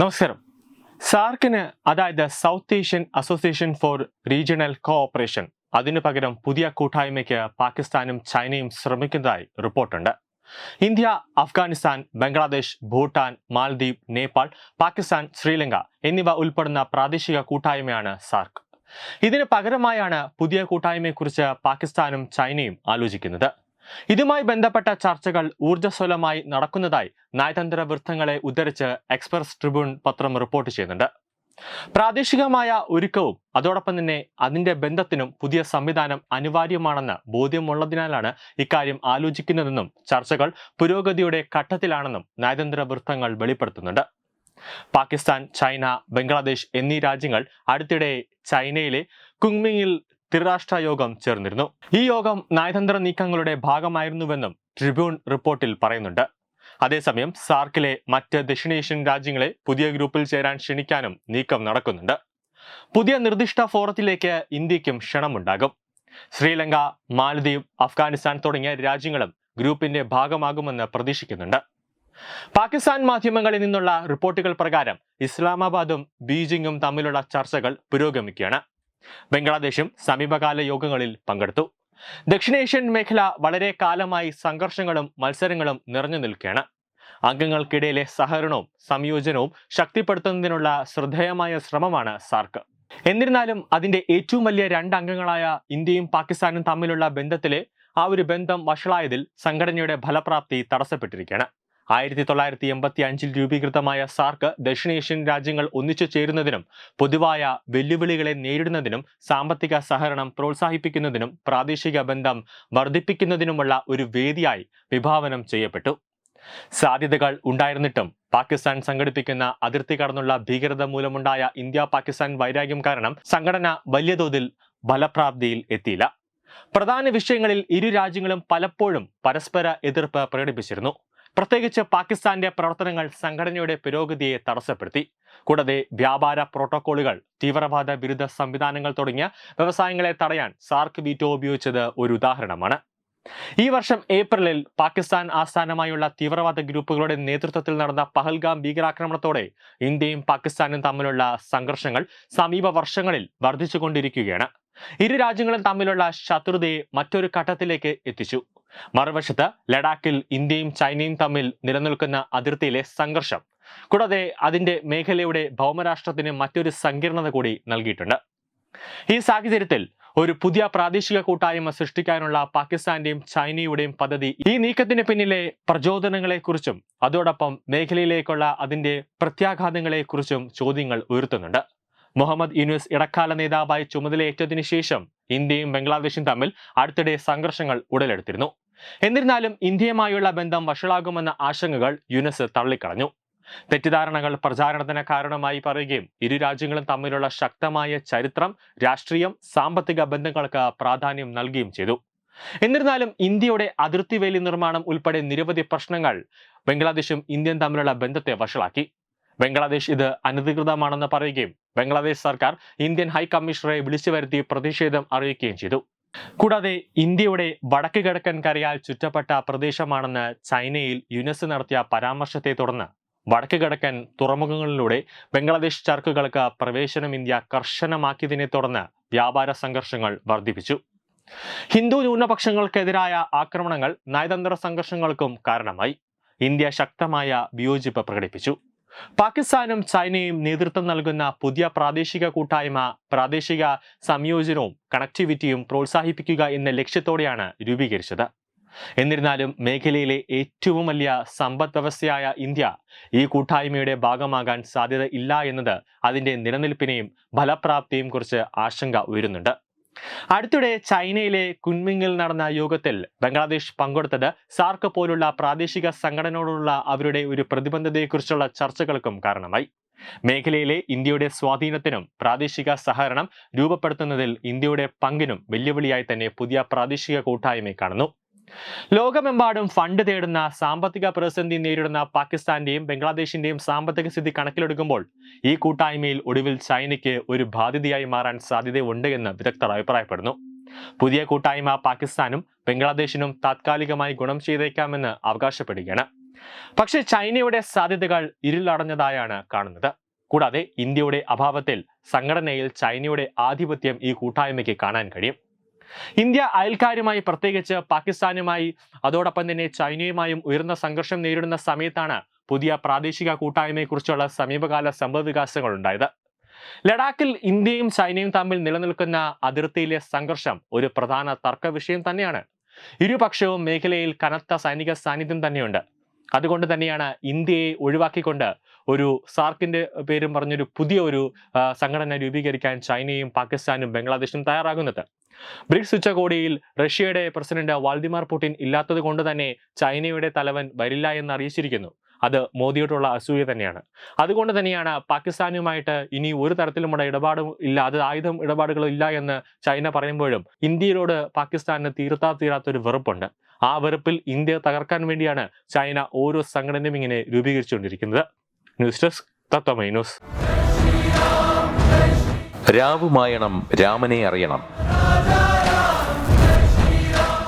നമസ്കാരം. സാർക്കിന് അതായത് South Asian association for regional cooperation അതിനു പകരം പുതിയ കൂട്ടായ്മയ്ക്ക് പാകിസ്ഥാനും ചൈനയും ശ്രമിക്കുന്നതായി റിപ്പോർട്ടുണ്ട്. ഇന്ത്യ അഫ്ഗാനിസ്ഥാൻ ബംഗ്ലാദേശ് ഭൂട്ടാൻ മാൽദ്വീപ് നേപ്പാൾ പാകിസ്ഥാൻ ശ്രീലങ്ക എന്നിവ ഉൾപ്പെടുന്ന പ്രാദേശിക കൂട്ടായ്മയാണ് സാർക്ക്. ഇതിന് പകരമായാണ് പുതിയ കൂട്ടായ്മയെക്കുറിച്ച് പാകിസ്ഥാനും ചൈനയും ആലോചിക്കുന്നത്. ഇതുമായി ബന്ധപ്പെട്ട ചർച്ചകൾ ഊർജസ്വലമായി നടക്കുന്നതായി നയതന്ത്ര വൃത്തങ്ങളെ ഉദ്ധരിച്ച് എക്സ്പ്രസ് ട്രിബ്യൂൺ പത്രം റിപ്പോർട്ട് ചെയ്യുന്നുണ്ട്. പ്രാദേശികമായ ഒരുക്കവും അതോടൊപ്പം തന്നെ അതിന്റെ ബന്ധത്തിനും പുതിയ സംവിധാനം അനിവാര്യമാണെന്ന് ബോധ്യമുള്ളതിനാലാണ് ഇക്കാര്യം ആലോചിക്കുന്നതെന്നും ചർച്ചകൾ പുരോഗതിയുടെ ഘട്ടത്തിലാണെന്നും നയതന്ത്ര വൃത്തങ്ങൾ വെളിപ്പെടുത്തുന്നുണ്ട്. പാകിസ്ഥാൻ ചൈന ബംഗ്ലാദേശ് എന്നീ രാജ്യങ്ങൾ അടുത്തിടെ ചൈനയിലെ കുങ്മിങ്ങിൽ ത്രിരാഷ്ട്ര യോഗം ചേർന്നിരുന്നു. ഈ യോഗം നയതന്ത്ര നീക്കങ്ങളുടെ ഭാഗമായിരുന്നുവെന്നും ട്രിബ്യൂൺ റിപ്പോർട്ടിൽ പറയുന്നുണ്ട്. അതേസമയം സാർക്കിലെ മറ്റ് ദക്ഷിണേഷ്യൻ രാജ്യങ്ങളെ പുതിയ ഗ്രൂപ്പിൽ ചേരാൻ ക്ഷണിക്കാനും നീക്കം നടക്കുന്നുണ്ട്. പുതിയ നിർദ്ദിഷ്ട ഫോറത്തിലേക്ക് ഇന്ത്യക്കും ക്ഷണമുണ്ടാകും. ശ്രീലങ്ക മാലദ്വീപ് അഫ്ഗാനിസ്ഥാൻ തുടങ്ങിയ രാജ്യങ്ങളും ഗ്രൂപ്പിന്റെ ഭാഗമാകുമെന്ന് പ്രതീക്ഷിക്കുന്നുണ്ട്. പാകിസ്ഥാൻ മാധ്യമങ്ങളിൽ നിന്നുള്ള റിപ്പോർട്ടുകൾ പ്രകാരം ഇസ്ലാമാബാദും ബീജിംഗും തമ്മിലുള്ള ചർച്ചകൾ പുരോഗമിക്കുകയാണ്. ബംഗ്ലാദേശും സമീപകാല യോഗങ്ങളിൽ പങ്കെടുത്തു. ദക്ഷിണേഷ്യൻ മേഖല വളരെ കാലമായി സംഘർഷങ്ങളും മത്സരങ്ങളും നിറഞ്ഞു നിൽക്കുകയാണ്. അംഗങ്ങൾക്കിടയിലെ സഹകരണവും സംയോജനവും ശക്തിപ്പെടുത്തുന്നതിനുള്ള ശ്രദ്ധേയമായ ശ്രമമാണ് സാർക്ക് എന്നിരുന്നാലും അതിന്റെ ഏറ്റവും വലിയ രണ്ട് അംഗങ്ങളായ ഇന്ത്യയും പാകിസ്ഥാനും തമ്മിലുള്ള ബന്ധത്തിലെ ആ ഒരു ബന്ധം വഷളായതിൽ സംഘടനയുടെ ഫലപ്രാപ്തി തടസ്സപ്പെട്ടിരിക്കുകയാണ്. ആയിരത്തി തൊള്ളായിരത്തി എൺപത്തി അഞ്ചിൽ രൂപീകൃതമായ സാർക്ക് ദക്ഷിണേഷ്യൻ രാജ്യങ്ങൾ ഒന്നിച്ചു ചേരുന്നതിനും പൊതുവായ വെല്ലുവിളികളെ നേരിടുന്നതിനും സാമ്പത്തിക സഹകരണം പ്രോത്സാഹിപ്പിക്കുന്നതിനും പ്രാദേശിക ബന്ധം വർദ്ധിപ്പിക്കുന്നതിനുമുള്ള ഒരു വേദിയായി വിഭാവനം ചെയ്യപ്പെട്ടു. സാധ്യതകൾ ഉണ്ടായിരുന്നിട്ടും പാകിസ്ഥാൻ സംഘടിപ്പിക്കുന്ന അതിർത്തി കടന്നുള്ള ഭീകരത മൂലമുണ്ടായ ഇന്ത്യ പാകിസ്ഥാൻ വൈരാഗ്യം കാരണം സംഘടന വലിയ തോതിൽ ഫലപ്രാപ്തിയിൽ എത്തിയില്ല. പ്രധാന വിഷയങ്ങളിൽ ഇരു രാജ്യങ്ങളും പലപ്പോഴും പരസ്പര എതിർപ്പ് പ്രകടിപ്പിച്ചിരുന്നു. പ്രത്യേകിച്ച് പാകിസ്ഥാന്റെ പ്രവർത്തനങ്ങൾ സംഘടനയുടെ പുരോഗതിയെ തടസ്സപ്പെടുത്തി. കൂടാതെ വ്യാപാര പ്രോട്ടോക്കോളുകൾ തീവ്രവാദ വിരുദ്ധ സംവിധാനങ്ങൾ തുടങ്ങിയ വ്യവസായങ്ങളെ തടയാൻ സാർക്ക് വീറ്റോ ഉപയോഗിച്ചത് ഒരു ഉദാഹരണമാണ്. ഈ വർഷം ഏപ്രിലിൽ പാകിസ്ഥാൻ ആസ്ഥാനമായുള്ള തീവ്രവാദ ഗ്രൂപ്പുകളുടെ നേതൃത്വത്തിൽ നടന്ന പഹൽഗാം ഭീകരാക്രമണത്തോടെ ഇന്ത്യയും പാകിസ്ഥാനും തമ്മിലുള്ള സംഘർഷങ്ങൾ സമീപ വർഷങ്ങളിൽ വർദ്ധിച്ചുകൊണ്ടിരിക്കുകയാണ്. ഇരു രാജ്യങ്ങളും തമ്മിലുള്ള ശത്രുതയെ മറ്റൊരു ഘട്ടത്തിലേക്ക് എത്തിച്ചു. മറുവശത്ത് ലഡാക്കിൽ ഇന്ത്യയും ചൈനയും തമ്മിൽ നിലനിൽക്കുന്ന അതിർത്തിയിലെ സംഘർഷം. കൂടാതെ അതിന്റെ മേഖലയുടെ ഭൗമരാഷ്ട്രത്തിന് മറ്റൊരു സങ്കീർണത കൂടി നൽകിയിട്ടുണ്ട്. ഈ സാഹചര്യത്തിൽ ഒരു പുതിയ പ്രാദേശിക കൂട്ടായ്മ സൃഷ്ടിക്കാനുള്ള പാകിസ്ഥാന്റെയും ചൈനയുടെയും പദ്ധതി ഈ നീക്കത്തിന് പിന്നിലെ പ്രചോദനങ്ങളെക്കുറിച്ചും അതോടൊപ്പം മേഖലയിലേക്കുള്ള അതിന്റെ പ്രത്യാഘാതങ്ങളെക്കുറിച്ചും ചോദ്യങ്ങൾ ഉയർത്തുന്നുണ്ട്. മുഹമ്മദ് യൂനുസ് ഇടക്കാല നേതാവായി ചുമതലയേറ്റതിനു ശേഷം ഇന്ത്യയും ബംഗ്ലാദേശും തമ്മിൽ അടുത്തിടെ സംഘർഷങ്ങൾ ഉടലെടുത്തിരുന്നു. എന്നിരുന്നാലും ഇന്ത്യയുമായുള്ള ബന്ധം വഷളാകുമെന്ന ആശങ്കകൾ യുനസ് തള്ളിക്കളഞ്ഞു. തെറ്റിദ്ധാരണകൾ പ്രചാരണത്തിന് കാരണമായി പറയുകയും ഇരു രാജ്യങ്ങളും തമ്മിലുള്ള ശക്തമായ ചരിത്രം രാഷ്ട്രീയം സാമ്പത്തിക ബന്ധങ്ങൾക്ക് പ്രാധാന്യം നൽകുകയും ചെയ്തു. എന്നിരുന്നാലും ഇന്ത്യയുടെ അതിർത്തി വേലി നിർമ്മാണം ഉൾപ്പെടെ നിരവധി പ്രശ്നങ്ങൾ ബംഗ്ലാദേശും ഇന്ത്യയും തമ്മിലുള്ള ബന്ധത്തെ വഷളാക്കി. ബംഗ്ലാദേശ് ഇത് അനധികൃതമാണെന്ന് പറയുകയും ബംഗ്ലാദേശ് സർക്കാർ ഇന്ത്യൻ ഹൈക്കമ്മീഷണറെ വിളിച്ചു വരുത്തി പ്രതിഷേധം അറിയിക്കുകയും ചെയ്തു. കൂടാതെ ഇന്ത്യയുടെ വടക്ക് കിഴക്കൻ കരയാൽ ചുറ്റപ്പെട്ട പ്രദേശമാണെന്ന് ചൈനയിൽ യുനെസ് നടത്തിയ പരാമർശത്തെ തുടർന്ന് വടക്ക് കിഴക്കൻ തുറമുഖങ്ങളിലൂടെ ബംഗ്ലാദേശ് ചരക്കുകൾക്ക് പ്രവേശനം ഇന്ത്യ കർശനമാക്കിയതിനെ തുടർന്ന് വ്യാപാര സംഘർഷങ്ങൾ വർദ്ധിപ്പിച്ചു. ഹിന്ദു ന്യൂനപക്ഷങ്ങൾക്കെതിരായ ആക്രമണങ്ങൾ നയതന്ത്ര സംഘർഷങ്ങൾക്കും കാരണമായി. ഇന്ത്യ ശക്തമായ വിയോജിപ്പ് പ്രകടിപ്പിച്ചു. പാകിസ്ഥാനും ചൈനയും നേതൃത്വം നൽകുന്ന പുതിയ പ്രാദേശിക കൂട്ടായ്മ പ്രാദേശിക സംയോജനവും കണക്ടിവിറ്റിയും പ്രോത്സാഹിപ്പിക്കുക എന്ന ലക്ഷ്യത്തോടെയാണ് രൂപീകരിച്ചത്. എന്നിരുന്നാലും മേഖലയിലെ ഏറ്റവും വലിയ സമ്പദ് വ്യവസ്ഥയായ ഇന്ത്യ ഈ കൂട്ടായ്മയുടെ ഭാഗമാകാൻ സാധ്യത ഇല്ല എന്നത് അതിന്റെ നിലനിൽപ്പിനെയും ഫലപ്രാപ്തിയും കുറിച്ച് ആശങ്ക ഉയരുന്നുണ്ട്. അടുത്തിടെ ചൈനയിലെ കുൻമിങ്ങിൽ നടന്ന യോഗത്തിൽ ബംഗ്ലാദേശ് പങ്കെടുത്തത് സാർക്ക് പോലുള്ള പ്രാദേശിക സംഘടനയോടുള്ള അവരുടെ ഒരു പ്രതിബദ്ധതയെക്കുറിച്ചുള്ള ചർച്ചകൾക്കും കാരണമായി. മേഖലയിലെ ഇന്ത്യയുടെ സ്വാധീനത്തിനും പ്രാദേശിക സഹകരണം രൂപപ്പെടുത്തുന്നതിൽ ഇന്ത്യയുടെ പങ്കിനും വെല്ലുവിളിയായി തന്നെ പുതിയ പ്രാദേശിക കൂട്ടായ്മയെ കാണുന്നു. ലോകമെമ്പാടും ഫണ്ട് തേടുന്ന സാമ്പത്തിക പ്രതിസന്ധി നേരിടുന്ന പാകിസ്ഥാന്റെയും ബംഗ്ലാദേശിന്റെയും സാമ്പത്തിക സ്ഥിതി കണക്കിലെടുക്കുമ്പോൾ ഈ കൂട്ടായ്മയിൽ ഒടുവിൽ ചൈനയ്ക്ക് ഒരു ബാധ്യതയായി മാറാൻ സാധ്യതയുണ്ട് എന്ന് വിദഗ്ധർ അഭിപ്രായപ്പെടുന്നു. പുതിയ കൂട്ടായ്മ പാകിസ്ഥാനും ബംഗ്ലാദേശിനും താത്കാലികമായി ഗുണം ചെയ്തേക്കാമെന്ന് അവകാശപ്പെടുകയാണ്. പക്ഷേ ചൈനയുടെ സാധ്യതകൾ ഇരുളടഞ്ഞതായാണ് കാണുന്നത്. കൂടാതെ ഇന്ത്യയുടെ അഭാവത്തിൽ സംഘടനയിൽ ചൈനയുടെ ആധിപത്യം ഈ കൂട്ടായ്മയ്ക്ക് കാണാൻ കഴിയും. ഇന്ത്യ അയൽക്കാരുമായി പ്രത്യേകിച്ച് പാകിസ്ഥാനുമായി അതോടൊപ്പം തന്നെ ചൈനയുമായും ഉയർന്ന സംഘർഷം നേരിടുന്ന സമയത്താണ് പുതിയ പ്രാദേശിക കൂട്ടായ്മയെക്കുറിച്ചുള്ള സമീപകാല സംഭവവികാസങ്ങൾ ഉണ്ടായത് ലഡാക്കിൽ ഇന്ത്യയും ചൈനയും തമ്മിൽ നിലനിൽക്കുന്ന അതിർത്തിയിലെ സംഘർഷം ഒരു പ്രധാന തർക്ക വിഷയം തന്നെയാണ്. ഇരുപക്ഷവും മേഖലയിൽ കനത്ത സൈനിക സാന്നിധ്യം തന്നെയുണ്ട്. അതുകൊണ്ട് തന്നെയാണ് ഇന്ത്യയെ ഒഴിവാക്കിക്കൊണ്ട് ഒരു സാർക്കിന്റെ പേരും പറഞ്ഞൊരു പുതിയ ഒരു സംഘടന രൂപീകരിക്കാൻ ചൈനയും പാകിസ്ഥാനും ബംഗ്ലാദേശും തയ്യാറാകുന്നത്. ബ്രിക്സ് ഉച്ചകോടിയിൽ റഷ്യയുടെ പ്രസിഡന്റ് വാൾഡിമാർ പുടിൻ ഇല്ലാത്തത് കൊണ്ട് തന്നെ ചൈനയുടെ തലവൻ വരില്ല എന്ന് അറിയിച്ചിരിക്കുന്നു അത് മോദിയോടുള്ള അസൂയ തന്നെയാണ്. അതുകൊണ്ട് തന്നെയാണ് പാകിസ്ഥാനുമായിട്ട് ഇനി ഒരു തരത്തിലുമുള്ള ഇടപാടും ഇല്ല അത് ആയുധം ഇടപാടുകളും ഇല്ല എന്ന് ചൈന പറയുമ്പോഴും ഇന്ത്യയിലോട് പാകിസ്ഥാന് തീർത്താ തീരാത്തൊരു വെറുപ്പുണ്ട്. ആ വെറുപ്പിൽ ഇന്ത്യ തകർക്കാൻ വേണ്ടിയാണ് ചൈന ഓരോ സംഘടനയും ഇങ്ങനെ രൂപീകരിച്ചുകൊണ്ടിരിക്കുന്നത്. ന്യൂസ് ഡെസ്ക് തത്വമൈ രാവുമായണം രാമനെ അറിയണം.